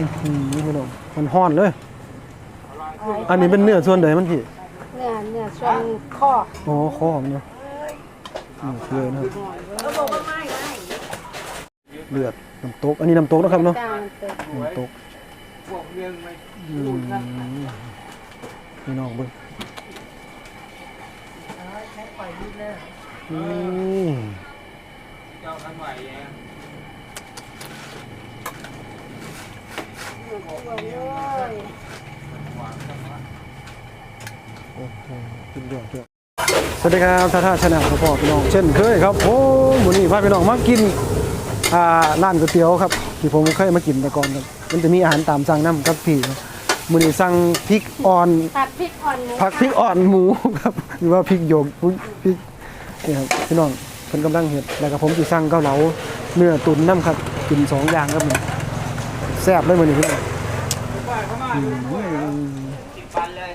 อื้อหือพี่น้องมันห้อนเลย อันนี้เป็นเนื้อส่วนใดมันพี่เนื้อเนื้อส่วนข้ออ๋อคอมันเนาะนี่เลยนะครับเลือดน้ำตก อันนี้น้ำตกนะครับเนาะ จ้างมันเป็นน้ำตกอืมพี่น้องเบิ่งอืม เจ้าทันไหวเอง โอ้โหสุดยอดยอดสวัสดีครับท่าท่าชนะพ่อพี่น้องเช่นเคยครับโอ้หมูนี่พาพี่น้องมากินอ่าร้านก๋วยเตี๋ยวครับที่ผมเคยมากินแต่ก่อนครับมันจะมีอาหารตามสั่งน้ำกับพี่ครับมื้อนี้สั่งพริกอ่อนผัดพริกอ่อนหมูผักพริกอ่อนหมูครับหรือว่าพริกโยกพริกนี่ครับพี่น้องเพิ่นกำลังเฮ็ดแล้วก็ผมสิสั่งเกาเหลาเนื้อตุ๋นน้ำครับกินสองอย่างครับมัน แซ่บเลยมื้อนี้พี่น้องสิบวันเลย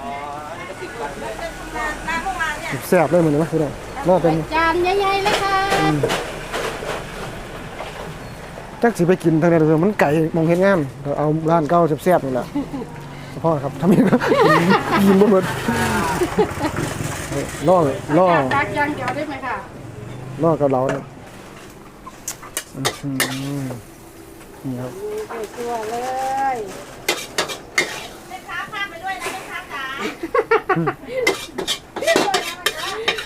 อ๋ออันนี้ก็สิบวันเลยแซ่บเลยมื้อนี้วะพี่น้องรอเป็นจานใหญ่ๆเลยค่ะจักสิไปกินทางใดเถอะมันไก่มองเฮ็ดงานก็เอาร้านเก่าแซ่บๆนี่แหละพ่อครับทำยังไงกินบ่หมดล่อล่อจานตักจานเดียวได้ไหมค่ะล่อกับเราเนี่ยอื้อหือ นี่ครับนี่ตัวๆเลย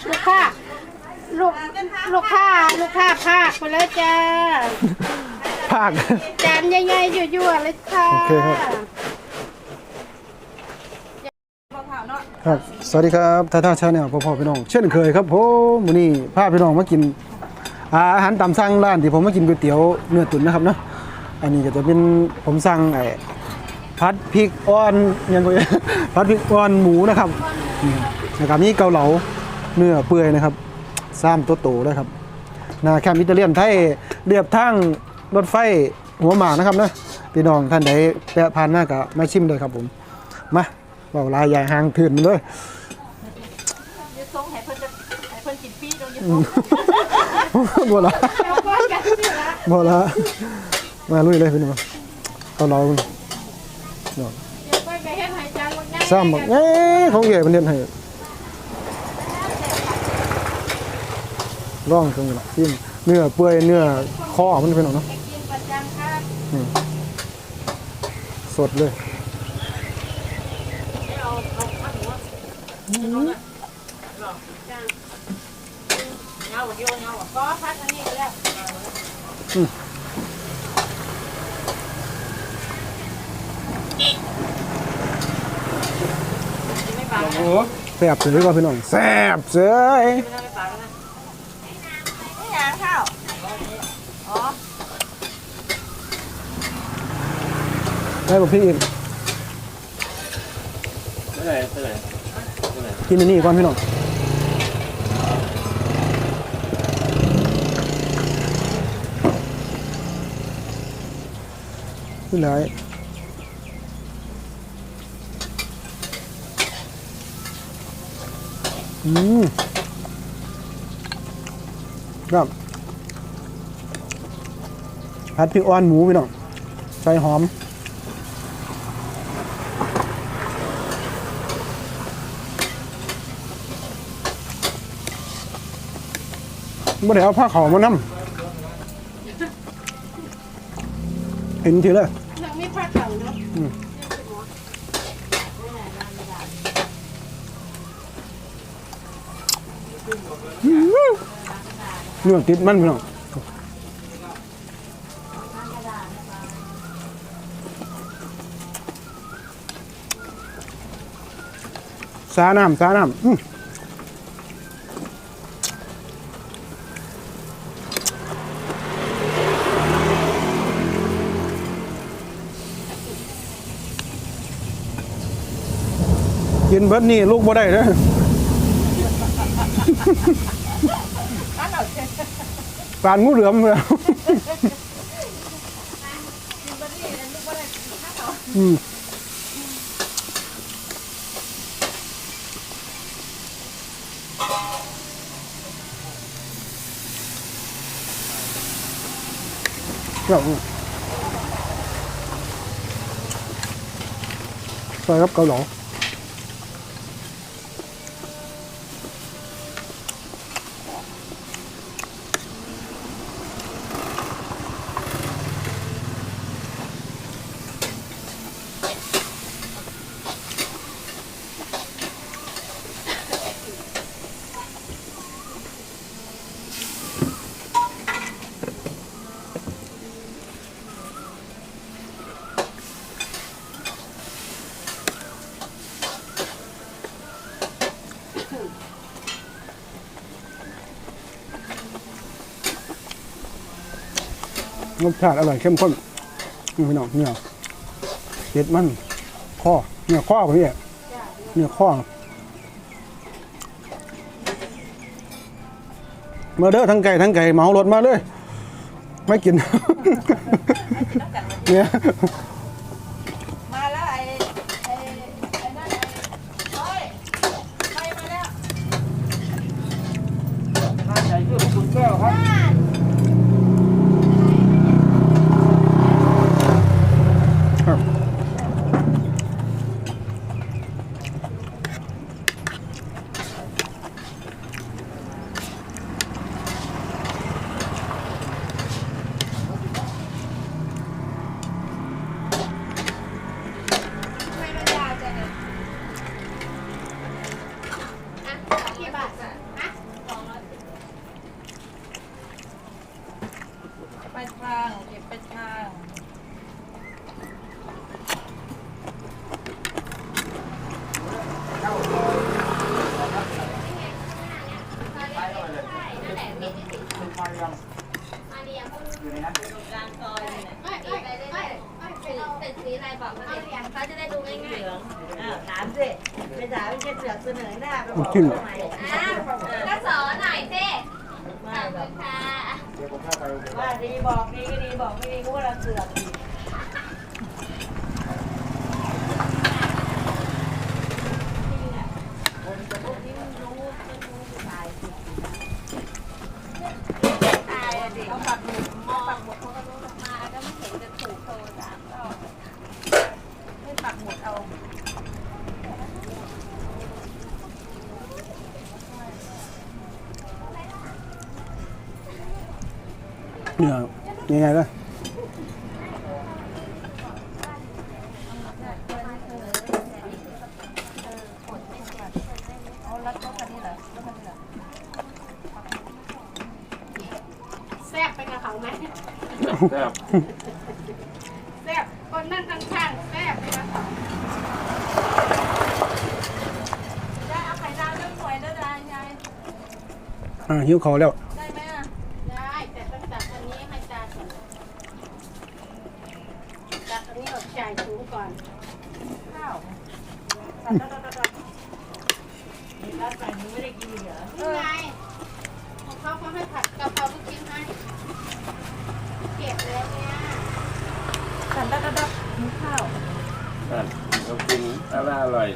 ลูกค้าลูกลูกค้าลูกค้าพากไปเลยจ้าภาคจานใหญ่ๆยั่วๆเลยค่ะโอเคครับครับ สวัสดีครับท่าท่าชาแนลพ่อพ่อพี่น้อง เช่นเคยครับผมมื้อนี้พาพี่น้องมากินอาอาหารตามสั่งร้านที่ผมมากินก๋วยเตี๋ยวเนื้อตุ๋นนะครับเนาะ อันนี้ก็จะเป็นผมสั่งไอ้พัดพริกอ่อนยังไงพัดพริกอ่อนหมูนะครับนี่แล้วก็มีเกาเหลาเนื้อเปื่อยนะครับซ้ำตัวโตเลยครับหนาแคมป์อิตาเลียนไทยเรียบทางรถไฟหัวหมากนะครับนะพี่น้องท่านใดแปะผ่านหน้าก็มาชิมเลยครับผม มาเบาลายใหญ่หางถื่นมันเลยยึดทรงให้เพิ่นจะให้เพิ่นกินฟรีตรงยึดบ่ละเอาก้อนกันสิละบ่ละ มาลุยเลยพี่น้องเอาเราเดี๋ยวไปไปเฮ็ดให้จานบักใหญ่ซ้ำบอกเอ้ยของใหญ่มันเด่นให้ร่องตรงนี้ละทิ่เนื้อเปื่อยเนื้อคอมันเป็นหรอเนาะสดเลยอันนี้ก็แล้ว โอ้แซ่บเสยกว่าพี่น้องแซ่บเสยไม่อยากข้าวได้บ่พี่อินเท่าไหร่เท่ไหร่กินอันนี้ก่อนพี่น้องขึ้นหลย อืมครับผัดพริกอ่อนหมูพี่น้องใส่หอมบ่ได้เอาผ้าขาวมานำเห็นทีเลยเรามีผักเก่าเนาะ เนื้อติดมันพี่น้องสาน้ำสาน้ำอื้อกินเบิดนี่ลูกบ่ได้เด้อ ปานงูเหลือมแล้วอืมเจ้าซอยรับเกาเหลา รสชาติอร่อยเข้มข้นนี่พี่น้องเนี่ยเด็ดมันข้อเนี่ยข้อของพี่เนี่ยข้อมาเด้อทั้งไก่ทั้งไก่เหมารถมาเลย ไม่กินเนี่ยมาแล้วไอ้ไอ้ไอ้นั่นไอ้โอ้ยไปมาแล้วร้านใหญ่ชื่อพระคุณแก้วครับครับ ไปทางเก็บไปทาง เป็นสีอะไรบอกมาเลยเขาจะได้ดูง่ายๆ อ้าวถามสิไปถามแค่เสือกเส น้ำจิ้มก็สอนหน่อยสิขไม่อบคุณค่ะว่าดีบอกดีก็ดีบอกไม่ดีก็ว่าเราเสือกอีก ตายอะดิเขาปักหมุดมองปักหมุดเขาก็รู้มาก็ไม่เห็นจะถูกโทรสามรอบ ไม่ปักหมุดเอา เนี่ยยังไงล่ะเอาแล้วก็คันนี้เหรอแล้วคันนี้เหรอแซ่บไปกับเขาไหมแซ่บแซ่บคนนั่งข้างๆแซ่บไปกับเขาได้เอาไข่ดาวเรื่องหวยได้ได้ยายอ่าหิวเขาวแล้ว ได้ไหมอะ ได้ แต่ต้องจับอันนี้ให้จานก่อนจับอันนี้ออกจ่ายถุงก่อน ข้าวตัดตัดตัดตัดนี่ร้านใส่หนูไม่ได้กินเหรอนี่ไงของเขาเขาให้ผัดกะเพราลูกชิ้นให้เก็บแล้วเนี่ยตัดตัดตัดตัดมีข้าวอะเรากินอะไรอร่อย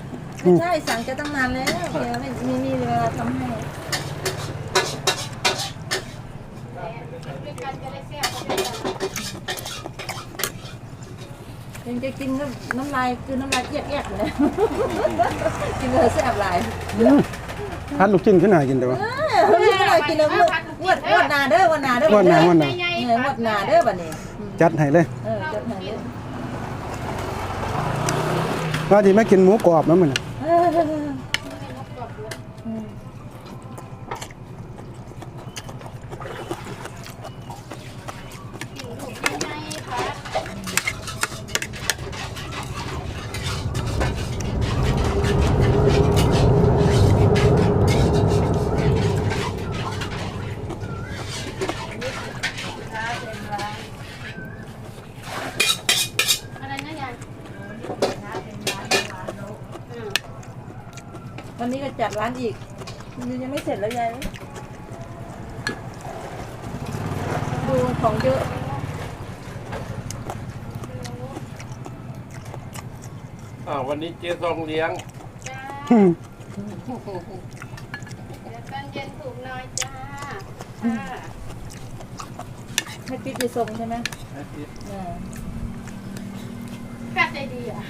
ไม่ใช่สั่งจะตั้งนานแล้วเดี๋ยวไม่มีนี่เวลาทำให้ ด้ว ยกันจะได้แซ่บไปด้วยกันยังจะกินก็น้ำลายคือน้ำลายเอียดเอียดเลยกินเลยแซ่บหลายอืมพัดลูกจิ้นขึ้นหนากินแต่ว่าไม่ใช่อะไรกินเลยงวดงวดงวดนาเด้อวันนาเด้องวดหน้างวดหน้าใหญ่เอองวดนาเด้อบัดนี้จัดให้เลยเออจะไหนเด้อว่าที่ไม่กินหมูกรอบนะมันน่ะเออ อะไรนะยาย วันนี้ก็จัดร้านอีกมันยังไม่เสร็จแล้วยายดูของเยอะอ่าวันนี้เจ๊ทรงเลี้ยง จ้าอืมเดี๋ยวตอนเย็นถูกหน้อยจ้าจ้าให้ปิ๊บไปส่งใช่ไหมเออแซ่บใจดีอะ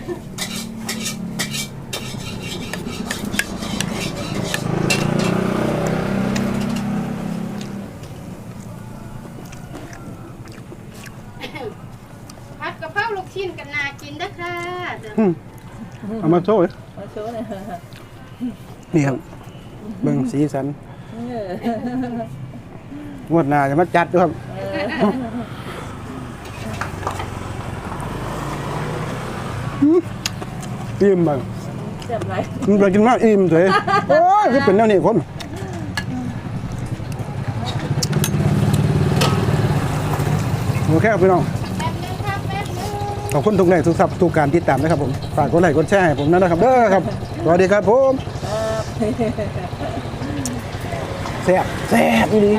ชิ้นกันนากินเด้อค่ะอืมเอามาโชว์มาโชว์หน่อยนี่ครับเบิ่งสีสันงวดหน้าจะมาจัดด้วยครับอืมอิ่มบ้างเจ็บไรมันไปกินมากอิ่มเถอะโอ้ยคือเป็นแนวนี้คนโอเคครับพี่น้องแป๊บนึงครับแป๊บนึง ขอบคุณทุกไลค์ทุกซับทุกการติดตามนะครับผมฝากกดไลค์กดแชร์ให้ผมนั่นนะครับเด้อครับสวัสดีครับผมแซ่บแซ่บอีหลี